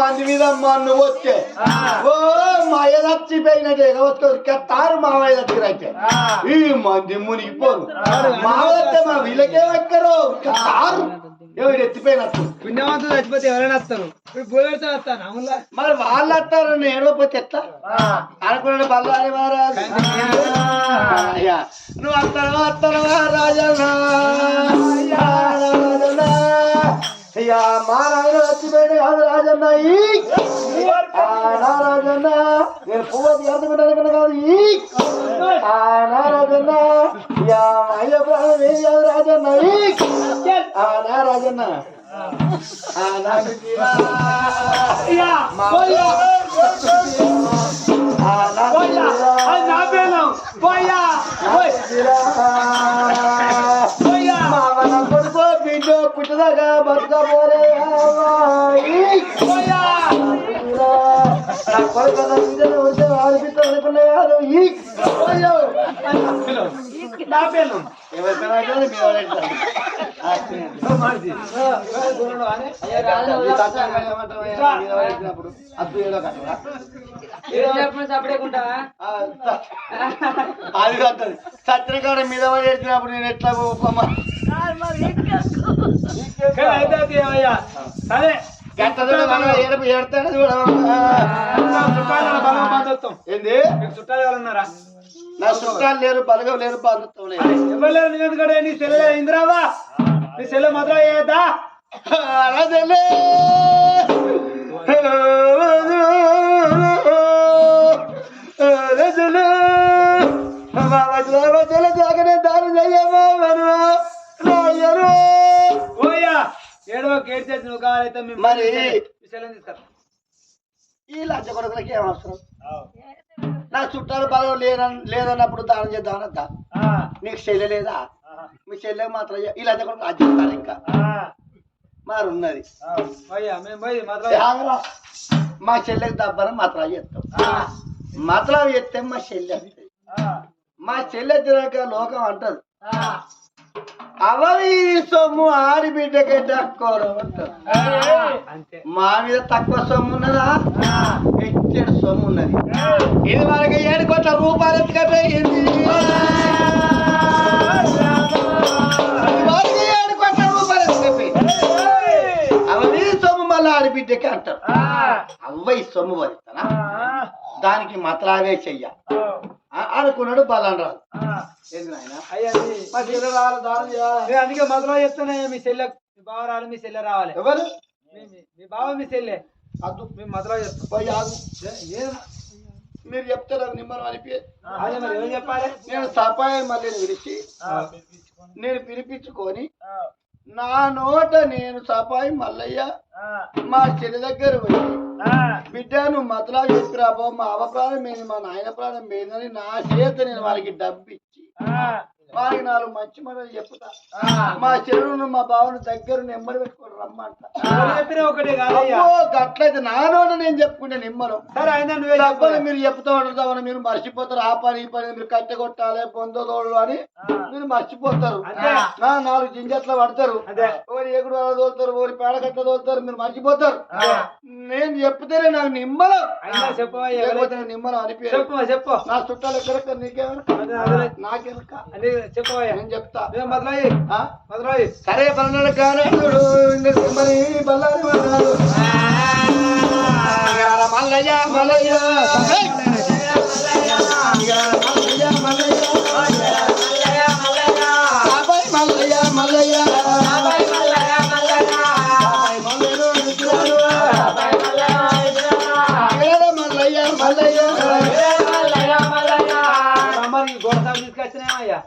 మన్ను వచ్చే ఓ మాయ చచ్చిపోయినట్టే తారు మావయ్య దగ్గర అయితే. ఈ మంది మునిగిపోరు. మావైతే మా వీళ్ళకే ఎక్కరు. తారు. ఎవరు ఎత్తిపోయినట్టు. పుణ్యవంతులు చచ్చిపోతే ఎవరైనా వస్తారు? ఇప్పుడు వస్తాను మరి వాళ్ళు వస్తారు. నేను ఏడవపోతే ఎట్లా? అనుకున్నాడు బల్లారి మహారాజు. అయ్యా. నువ్వు వస్తావా? వస్తావా? రాజన్న. అయ్యా మా నాయన వచ్చిపోయిన కాదు రాజన్న రాజన్న నేను పువ్వు తీర్చుకుంటాను కనుక కాదు రాజన్న అయ్యా అయ్య ప్రాణం ఏం కాదు రాజన్న నా రాజన్న ఆ నా ఏడో కట్టరా? ఆ, స- అది కాదు సత్యకాడ మీద వాడేసినప్పుడు నేను ఎట్లా సరే గంట ఏడుపు ఏడతాడు చూడ ఏంది చుట్టాలు నా చుట్టాలు లేరు బలగం లేరు బంధుత్వం లేదు ఎవరు నీ ఎందుకంటే నీ సెల్లె ఇందిరావా నీ సెల్లె మాత్రం అయ్యేదా అరదలే. అరదలే. వదల దారి చెయ్యమా ఏడవ గేట్ చేసి నువ్వు కావాలైతే మేము మరి ఈ లంచ కొడుకులకి ఏం అవసరం? నా చుట్టాలు లేన లేదన్నప్పుడు దానం చేద్దామనద్దా నీకు చెల్లె లేదా? మీ చెల్లె మాత్రం ఈ లంచ కొడుకు అది చెప్తాను ఇంకా? మరి ఉన్నది. మా చెల్లెకి దబ్బన మాత్రం చేస్తాం. మాత్రం చేస్తే మా చెల్లె. మా చెల్లె తిరగక లోకం అంటది. అవరి సొమ్ము ఆడి బిడ్డకే అంతే మా మీద తక్కువ సొమ్ము ఉన్నదా? ఎచ్చడు సొమ్ము ఉన్నది. ఇది మనకి ఏడు కోట్ల రూపాయలు ఎత్తుకపోయింది ఏడు కోట్ల రూపాయలు ఎత్తుకపోయింది సొమ్ము మళ్ళీ ఆడి బిడ్డకే అంటారు అవ్వయి సొమ్ము భరిస్తానా దానికి మతలావే చెయ్య. అనుకున్నాడు బలం రాదు. అందుకే మధుర చెప్తానే మీ చెల్లె మీ బావ రావాలి మీ చెల్లె రావాలి. ఎవరు? మీ- బావ మీ చెల్లె. అద్దు మీ మధుర చెప్తాం. మీరు చెప్తారు అనిపి అదే ఏం చెప్పాలి? నేను సపాయి మళ్ళీ విడిచి నేను పిలిపించుకొని నా నోట నేను సపాయి మల్లయ్య. మా చెల్లి దగ్గర పోయి బిడ్డ నువ్వు మతలా చెప్పిరా బో మా అవ ప్రాణం ఏంది? మా నాయన ప్రాణం ఏందని నా చేత నేను వాళ్ళకి డబ్బు ఇచ్చి వాళ్ళకి నాలుగు మంచి మాటలు చెప్తా. మా చెరువును మా బావను దగ్గర నెమ్మది పెట్టుకొని రమ్మంట. ఒకటే కాదయ్యా. అబ్బో, గట్లయితే నా నోట నేను చెప్పుకుంటే నిమ్మరం. సరే అయినా నువ్వే మీరు చెప్తూ ఉంటారు మీరు మర్చిపోతారు. ఆ పని ఈ పని మీరు కట్టె కొట్టాలి పొందోడు అని మీరు మర్చిపోతారు. నాలుగు జింజట్ల పడతారు. ఓరి ఎగుడు అలా తోలుతారు ఓరి పేడకట్ట తోలుతారు మీరు మర్చిపోతారు. నేను చెప్తేనే నాకు నిమ్మలం. నాకు నిమ్మలం చెప్పు చెప్పు. నా చుట్టాలు ఎక్కడెక్కడ నీకేమన్నా అదే. నాకెనక అదే చెప్పవయ్యా. నేను చెప్తా. మొదలయ్యి? మొదలయ్యి సరే పన్నెండు కానాడు మరి బల్లారి మల్లయ్య మల్లయ్య. మల్లయ్య మల్లయ్య.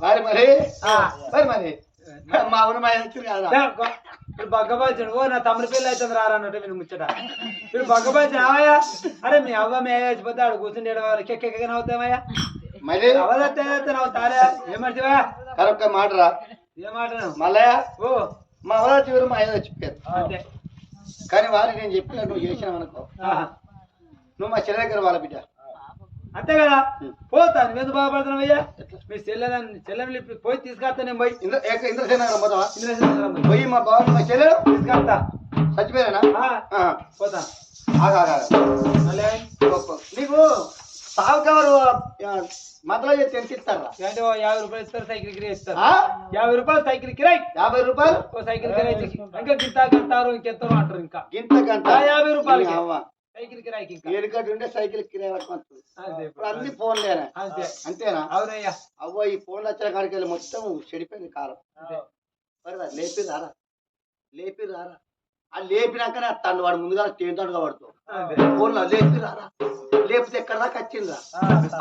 మరి మరి? మరి మరి? మా ఊరు మా ఇప్పుడు బగ్గబాల్చాడు ఓ నా తమ్ముడి పిల్ల అవుతుంది రారా అన్నట్టు ముచ్చట. ఇప్పుడు బగ్గబాల్చిన అవయ్యా అరే మీ అవ్వ మీ చచ్చిపోతే ఆడు కూర్చుండే వాళ్ళు కెక్క నవ్వుతామయ్యా. మరి? అవదైతే నవ్వుతారా? ఏమంటివా కరెక్ట్ మాటరా ఏమాట మల్లయ్య. ఓ. మా ఊరు చివరి మా ఆయన చెప్పారు కానీ వారికి నేను చెప్పిన నువ్వు చేసినావు అనుకో. నువ్వు మా చెల్లి దగ్గర వాళ్ళ బిడ్డ. అంతే కదా? పోతా నువ్వెందుకు బాధపడుతున్నావయ్యా మీ చెల్లెలని చెల్లెని పోయి తీసుకొస్తా నేను పోయి. ఇంద్ర ఏక- ఇంద్రసేన నగరం పోతావా? ఇంద్రసేన పోయి. మా బాబు మా చెల్లెలు తీసుకొస్తా చచ్చిపోయానా. పోతా. నీకు సాగు కవరు మధ్యలో ఎంత ఇస్తారా? అంటే యాభై రూపాయలు ఇస్తారు సైకిల్ కిరాయి ఇస్తారు? యాభై రూపాయలు సైకిల్ కిరాయి. యాభై రూపాయలు? సైకిల్ కిరాయి ఇంకా గింత గంటారు ఇంకెంతరో అంటారు ఇంకా? గింత ఆ, యాభై రూపాయలకి. సైకిల్ కిరాయికి ఉంటే సైకిల్ కిరాయి పట్టుకొస్తుంది అంతే ఇప్పుడు అన్ని ఫోన్లేనా అంతే అంతేనా? అవునయ్యా. అవ్వ ఈ ఫోన్లు వచ్చిన కాడికి వెళ్ళి మొత్తం చెడిపోయింది కాలం. మరి లేపి రారా లేపి రారా ఆ లేపినాకనే అత్తాను వాడు ముందుగా తేంతాడుగా పడుతావు అంతే ఫోన్లో లేపి రారా లేపితే ఎక్కడ దాకా వచ్చిందిరా?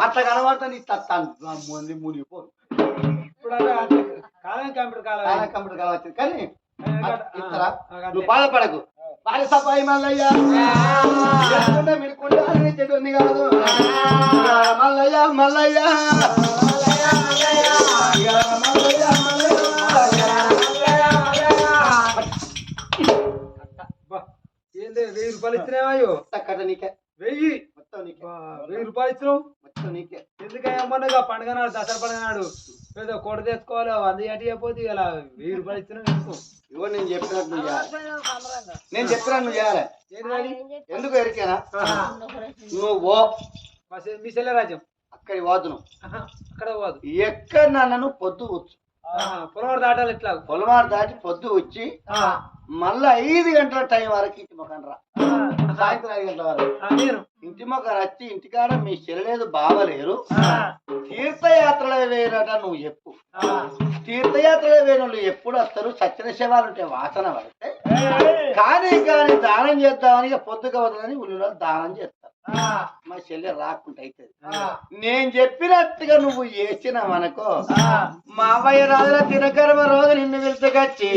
అట్లా కనబడతాను ఈ తత్తాను మంది మునిగిపోను ఇప్పుడు. కాలం కంప్యూటర్ కాలం కంప్యూటర్ కాలం వచ్చింది. కానీ ఇస్తారా. నువ్వు బాధపడకు. బాధ సఫాయి మల్లయ్య ఎత్తుకుంటే మిడుకుంటే అన్ని చెడు ఉంది కాదు. మల్లయ్య మల్లయ్య. వెయ్యి రూపాయలు ఇచ్చినావయ్యో కట్ట నీకే వెయ్యి? మొత్తం నీకే. వెయ్యి రూపాయలు ఇచ్చినావు? మొత్తం నీకే. ఎందుకయ్యా మొన్నగా పండుగ నాడు దసరా పండుగ నాడు? ఏదో కొడ తెచ్చుకోవాలి వంద ఏటి అయిపోతే ఇలా వెయ్యి రూపాయలు ఇగో నేను చెప్పినట్టు నువ్వు చేయాలి. నేను చెప్పినట్టు నువ్వు చేయాలి? ఎందుకు ఎరికేనా. నువ్వు ఓ మా సెల్లె రాజ్యం. అక్కడి నువ్వు. ఆహా, అక్కడ పోదు ఎక్కడ నన్ను పొద్దు వచ్చు ఆహా, పొలవాడు దాటాలి ఎట్లా పొలమారు దాటి పొద్దు వచ్చి మళ్ళా ఐదు గంటల టైం వరకు ఇంటి మొక్కన రా. ఆహా, సాయంత్రం ఐదు గంటల వరకు. ఇంటి మొక్క వచ్చి ఇంటికాడ మీ చెల్లలేదు బావలేరు తీర్థయాత్రలు వేరట నువ్వు చెప్పు. తీర్థయాత్రలు వేరు వాళ్ళు ఎప్పుడు వస్తారు? సత్యన శవాలు ఉంటే వాసన పడితే. కానీ కానీ దానం చేద్దామని ఇక పొద్దుగా వదలని ఉల్లిలో దానం చేస్తారు. మా చెల్లె రాకుండా అవుతుంది ఆహా, నేను చెప్పినట్టుగా నువ్వు చేసినావనుకో ఆహా. మా అవ్వయ్య రాజుల తినకర్మ రోజు నిన్ను పిలుచుకొచ్చి.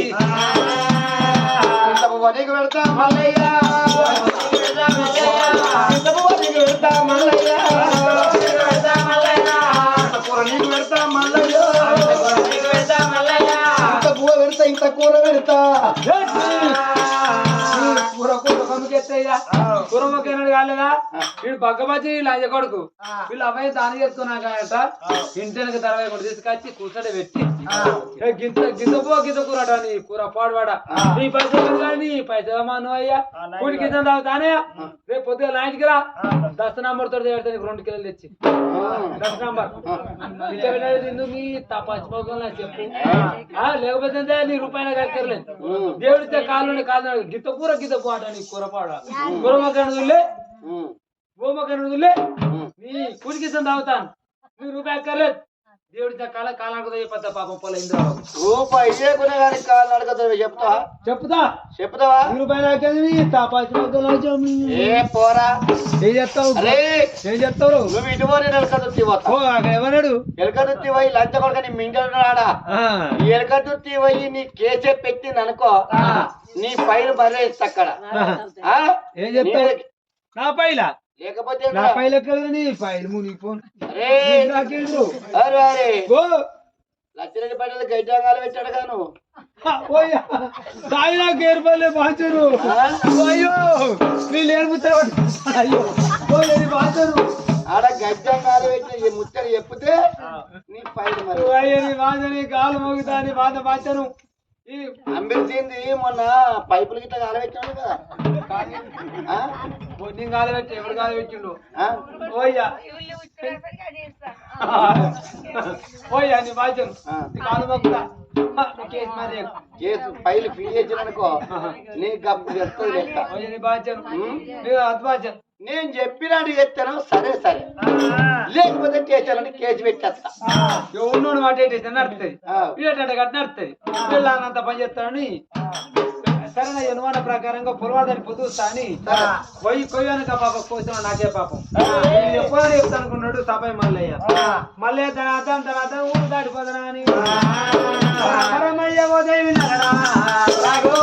వదికి పెడతా మల్లయ్య. ఇంత వదికి పెడతా మల్లయ్య. ఇంత కూర పెడతా కూర కూర కూర కూర కొమ్మకెత్తయ్యా. కూర మొక్కనాడు కాలేదా? వీడు బగ్గబచ్చి లంజ కొడుకు. వీళ్ళు అబ్బాయి దాని చేసుకున్నాకట ఇంటికి తరవై కూడా తీసుకొచ్చి కూర్చొని పెట్టి ఏ గింత గింత పో గింత కూర అట నీ కూర పాడువాడ? నీ పైసలు నీ పైసలు మాను అయ్యా? కూడి గింత తాగుతానే? రేపు పొద్దుగా లాంటికి రా. దశ నంబర్ తోటి పెడతా నీకు రెండు కిలోలు తెచ్చి. దశ నంబర్. ఇంత మీ పచ్చిపోకుండా చెప్పు. ఆ, లేకపోతే నీ రూపాయలు కక్కర్లేదు దేవుడితే కాళ్ళు కాదు గిత్త కూర గిత్త పోట నీ కూర పాడ కూర మొక్కనులే నీ తాగుతాను. నీ రూపాయి అక్కర్లేదు. దేవుడితే కాల కాలానికి చెప్పద్దా పాపం పొల ఇంద్రాబాబు రూపాయి ఇయ్యకునే కానీ కాలు నడకదు చెప్తావా? చెప్తా. చెప్తావా? నీ రూపాయలు అక్కర్లేదు ఏ పోరా. ఏం చెప్తావు? అరే. ఏం చెప్తావు? నువ్వు ఇటు పోనీ ఎలకదుత్తి పోతా. ఓ అక్కడ ఎవరాడు? ఎలకదుత్తి పోయి లంచ కొడుక నీ మింటాడా ఈ ఎలకదుత్తి పోయి నీ కేసే పెట్టింది అనుకో నీ పైన బరే అక్కడ. ఆ? ఏం చెప్తావు? నా పైల? లేకపోతే నా? పైల ఎక్కడ నీ పైలు మునిగిపోను అరే నాకేంద్రు అరే అరే. ఓ. లచ్చిరెడ్డి పట్టణ గైటాంగాలు పెట్టాడు గాను. నాకు ఏర్పడలే బాచరు? అయ్యో వీళ్ళు ఏర్పుతారు అయ్యో. బాచరు ఆడ గజ్జంగాలు పెట్టి ఈ ముచ్చట చెప్తే నీ పైన మరి. అయ్యో నీ బాధని కాలు మోగుతా నీ బాధ బాచరు ఈ అంబిల్సింది మొన్న పైపులు గిట్ట కాలబెట్టాడు కదా? నేను కాలు పెట్టి ఎవరు కాలు పెట్టిండు ఆ? ఓయ్యా. ఓయ్యా నీ కేసు చేసిననుకో నీ గప్పు చెప్తుంది లెక్క. ఓయ్యా నీ బాచరు ఉమ్. నీ అద్దు బాచరు నేను చెప్పినాడు చెప్తాను సరే సరే. లేకపోతే కేసాలంటే కేసు పెట్టేస్తా. ఉన్నోడు మాట ఏంటి? నడుతుంది ఆ. వీడేటంటే గట్టి నడుతుంది వీళ్ళు అన్నంత పని చేస్తాడని సరే నా అనుమాన ప్రకారంగా పొలవాదని పొదుస్తా అని. పోయి కొయ్యానుక పాప కోసం నాకే పాపం. ఎప్పుడో చెప్తా అనుకున్నాడు సభాయి మల్లయ్య. మల్లయ్య తన అర్థం తన అర్థం ఊరు దాటిపోతున్నా అని. పరమయ్య నగరా, రాఘో,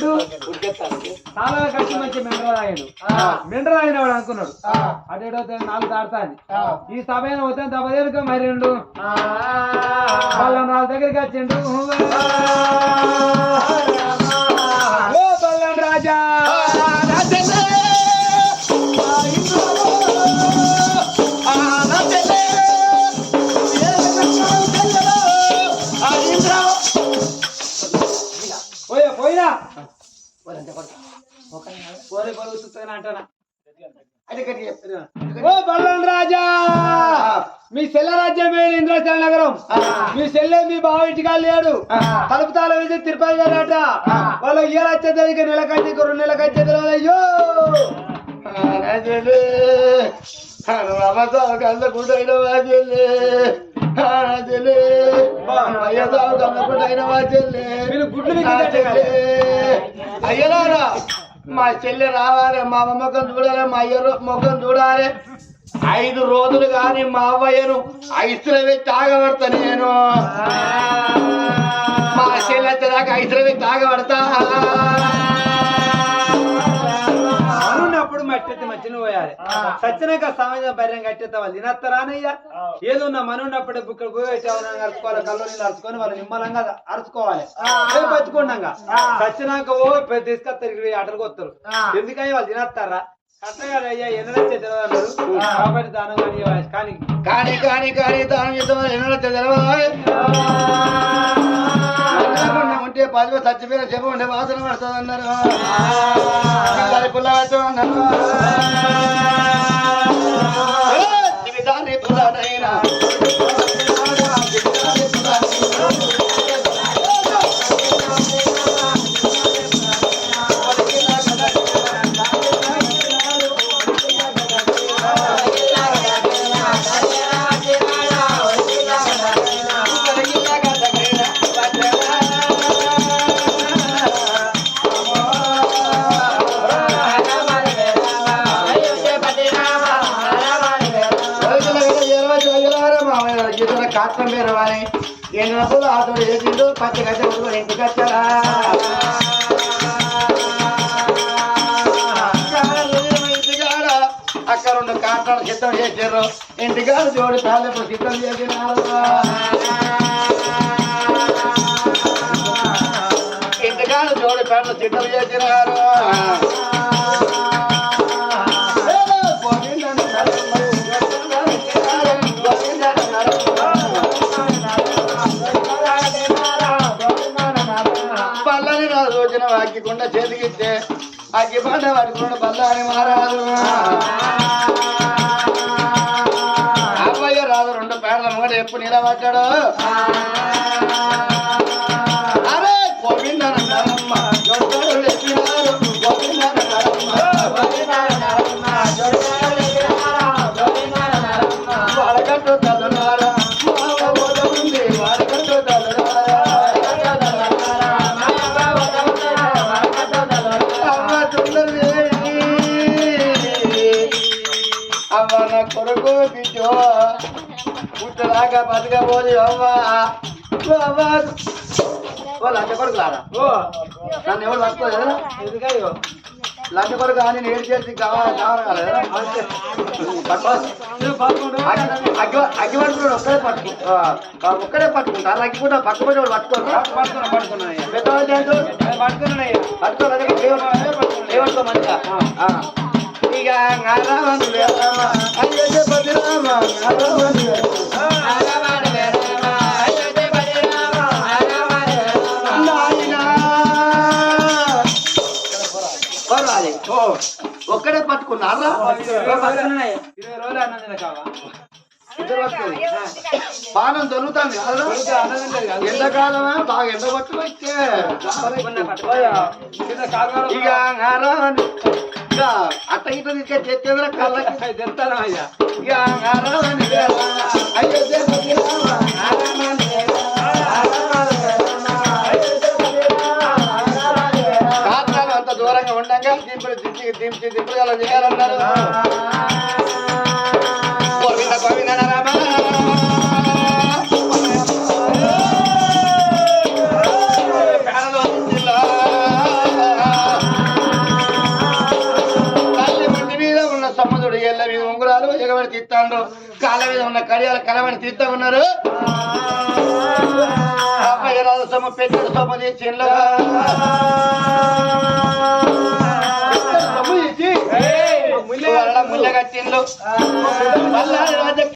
కట్టిండు తాళాలు కట్టి మంచి మెండర తాగాడు మెండర తాగిన వాడు అనుకున్నాడు? అటేటో నాలుగు దాడుతాది ఈ సమయం పోతే దెబ్బతేనుక మరి రెండు. వాళ్ళ నాలుగు దగ్గరికి వచ్చిండు. రాజా. ఓ బల్లం రాజా! మీ సెల్ల రాజ్యం పేరు ఇంద్రచల నగరం. మీ సెల్లె మీ బావ ఇంటికా లేడు. తలుపు తాళ వేసి తిరుపతి గారట వాళ్ళు ఏ ఇక నెలకైతే రెండు నెలకైతే తెలియదు. అయ్యో! కదా. అయ్యలారా మా చెల్లె రావాలి మా అమ్మ ముఖం చూడాలి మా అయ్య ముఖం చూడాలి. ఐదు రోజులు గాని మా అవ్వయ్యను ఐసులు పెట్టి నేను. మా చెల్లె వచ్చేదాకా ఐసులు పెట్టి తాగబడతా అనున్నప్పుడు మట్టి మధ్యన పోయాలి? సచ్చినాక సమాజం బర్రెం కట్టేస్తా వాళ్ళు. తినత్తరానయ్యా ఏదో ఉన్న మనున్నప్పుడు ఇక్కడ పోయి పెట్టామని అరుచుకోవాలి కళ్ళు నీళ్ళు అరుచుకొని వాళ్ళు నిమ్మలంగా అరుచుకోవాలి. పచ్చుకోండంగా సచ్చినాక ఓ తీసుకొస్తారు ఇరవై ఆటలకు వస్తారు ఎందుకయ్యా వాళ్ళు తినస్తారా? తెలియదు కానీ కానీ కానీ. కానీ దాని యుద్ధం ఎన్నడో తెలవా ఉంటే పది చచ్చిపోయిన చెప్ప ఉంటే వాసన పడుతుంది అన్నారు. పిల్లలు పుల్ల పెట్టు అన్నారు ఎన్నప్పుడు ఆటో వేసిండు పచ్చి గడ్డ కొడుకుని ఇంటికి వచ్చారా అక్కడ రెండు? కాట్రాలు సిద్ధం చేశారు ఇంటికాడు జోడి తాలెప్పుడు సిద్ధం చేసినారు ఇంటికాడు జోడి పేర్లు సిద్ధం చేసినారు అగ్గి అగ్గికుండ చేతికిస్తే అగ్గి పంట పట్టుకున్న బల్లాని మారాదు అబ్బాయి రాదు రెండు పేర్ల ముంగట ఎప్పుడు నిలబడ్డాడు పుట్టలాగా బతకపోదు ఓ లంచ కొడుకు రారా ఓ నన్ను ఎవరు పట్టుకోలేదు ఎందుకయ్యో? లంచ కొడుకు అని నేను చేసి అగ్గి పట్టుకున్నాడు ఒక్కడే పట్టుకు ఒక్కడే పట్టుకుంటారు అగ్గి కూడా పక్క పోయి వాడు పట్టుకోరు? ఏంటో పడుకున్నాయ్యా పట్టుకోలేదు ఏమనుకో మంచిగా. ఇక ఒక్కడే పట్టుకున్నారా. బాణం దొరుకుతుంది కదా? ఎండాకాలమే బాగా ఎండ ఇక ఇక అట్ట తీసుకొని తెచ్చేదిరా కళ్ళకి? తెస్తానయ్యా ఇక నారావణ వేరామ అయ్యే దిగి దింపి దింపగల చేయాలన్నారు గోవింద గోవింద ఉంగరాలు ఎగబడి తీస్తాడు కాళ్ళ మీద ఉన్న కడియాల కలవని తీస్తా ఉన్నారు సొమ్మ రాజసమ పెద్ద తీసిండ్రు సొమ్ము